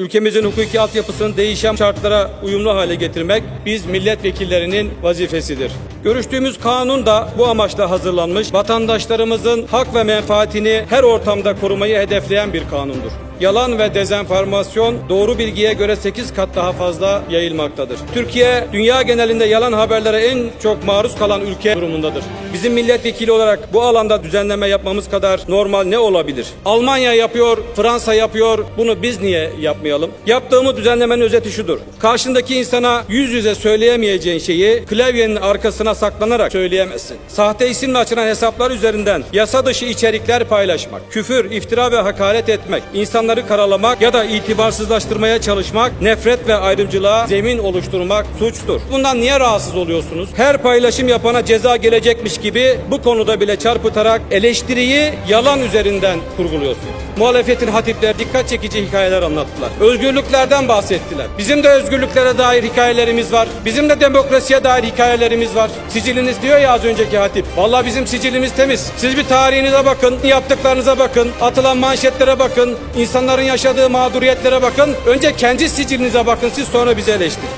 ülkemizin hukuki altyapısını değişen şartlara uyumlu hale getirmek biz milletvekillerinin vazifesidir. Görüştüğümüz kanun da bu amaçla hazırlanmış, vatandaşlarımızın hak ve menfaatini her ortamda korumayı hedefleyen bir kanundur. Yalan ve dezenformasyon doğru bilgiye göre 8 kat daha fazla yayılmaktadır. Türkiye dünya genelinde yalan haberlere en çok maruz kalan ülke durumundadır. Bizim milletvekili olarak bu alanda düzenleme yapmamız kadar normal ne olabilir? Almanya yapıyor, Fransa yapıyor. Bunu biz niye yapmayalım? Yaptığımız düzenlemenin özeti şudur. Karşındaki insana yüz yüze söyleyemeyeceğin şeyi klavyenin arkasına saklanarak söyleyemezsin. Sahte isimle açılan hesaplar üzerinden yasa dışı içerikler paylaşmak, küfür, iftira ve hakaret etmek, insanları karalamak ya da itibarsızlaştırmaya çalışmak, nefret ve ayrımcılığa zemin oluşturmak suçtur. Bundan niye rahatsız oluyorsunuz? Her paylaşım yapana ceza gelecekmiş gibi bu konuda bile çarpıtarak eleştiriyi yalan üzerinden kurguluyorsunuz. Muhalefetin hatipleri dikkat çekici hikayeler anlattılar. Özgürlüklerden bahsettiler. Bizim de özgürlüklere dair hikayelerimiz var. Bizim de demokrasiye dair hikayelerimiz var. Siciliniz diyor ya az önceki hatip. Vallahi bizim sicilimiz temiz. Siz bir tarihinize bakın, yaptıklarınıza bakın, atılan manşetlere bakın, insanların yaşadığı mağduriyetlere bakın. Önce kendi sicilinize bakın siz sonra bizi eleştirin.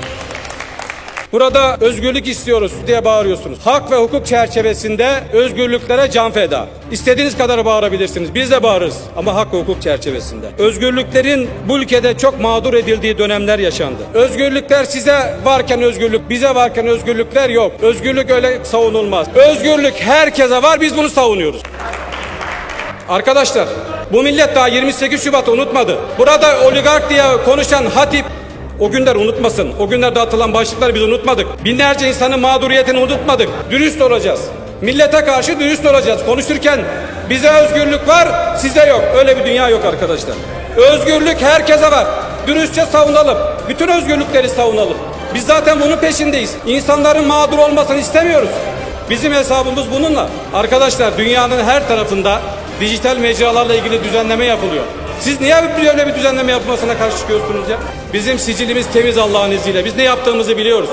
Burada özgürlük istiyoruz diye bağırıyorsunuz. Hak ve hukuk çerçevesinde özgürlüklere can feda. İstediğiniz kadar bağırabilirsiniz. Biz de bağırırız ama hak ve hukuk çerçevesinde. Özgürlüklerin bu ülkede çok mağdur edildiği dönemler yaşandı. Özgürlükler size varken özgürlük, bize varken özgürlükler yok. Özgürlük öyle savunulmaz. Özgürlük herkese var biz bunu savunuyoruz. Arkadaşlar bu millet daha 28 Şubat'ı unutmadı. Burada oligark diye konuşan hatip o günler unutmasın. O günlerde atılan başlıkları biz unutmadık. Binlerce insanın mağduriyetini unutmadık. Dürüst olacağız. Millete karşı dürüst olacağız. Konuşurken bize özgürlük var, size yok. Öyle bir dünya yok arkadaşlar. Özgürlük herkese var. Dürüstçe savunalım. Bütün özgürlükleri savunalım. Biz zaten bunun peşindeyiz. İnsanların mağdur olmasını istemiyoruz. Bizim hesabımız bununla. Arkadaşlar dünyanın her tarafında dijital mecralarla ilgili düzenleme yapılıyor. Siz niye böyle bir düzenleme yapılmasına karşı çıkıyorsunuz ya? Bizim sicilimiz temiz Allah'ın izniyle. Biz ne yaptığımızı biliyoruz.